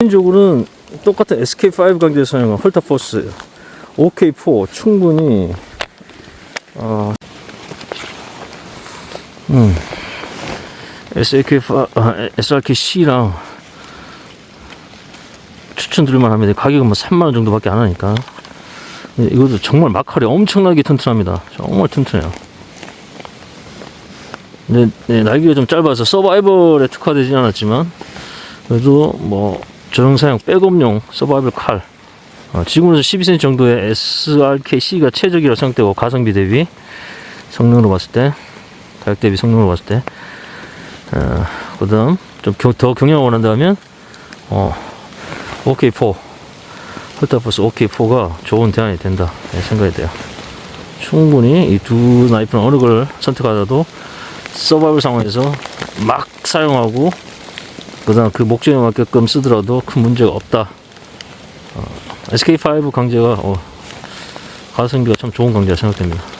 개인적으로는 똑같은 SK5 강제에 사용한 헐타포스 OK4 충분히 어, 음, SK5, 아, SRK-C랑 추천드릴만 합니다. 가격은 뭐 3만원 정도밖에 안 하니까. 예, 이것도 정말 마칼이 엄청나게 튼튼합니다. 정말 튼튼해요. 근데 네, 날개가 좀 짧아서 서바이벌에 특화되진 않았지만 그래도 뭐 저용사용 백업용 서바이벌 칼. 어, 지금으로서 12cm 정도의 SRK-C가 최적이라고 생각되고 가성비 대비 성능으로 봤을 때 가격 대비 성능으로 봤을 때 어, 그 다음 좀 더 경량을 원한다면 어, OK4 헐타포스 OK4가 좋은 대안이 된다. 네, 생각이 돼요. 충분히 이 두 나이프는 어느 걸 선택하더라도 서바이벌 상황에서 막 사용하고 그다음 그 목적에 맞게끔 쓰더라도 큰 문제가 없다. 어, SK5 강제가 어, 가성비가 참 좋은 강제가 생각됩니다.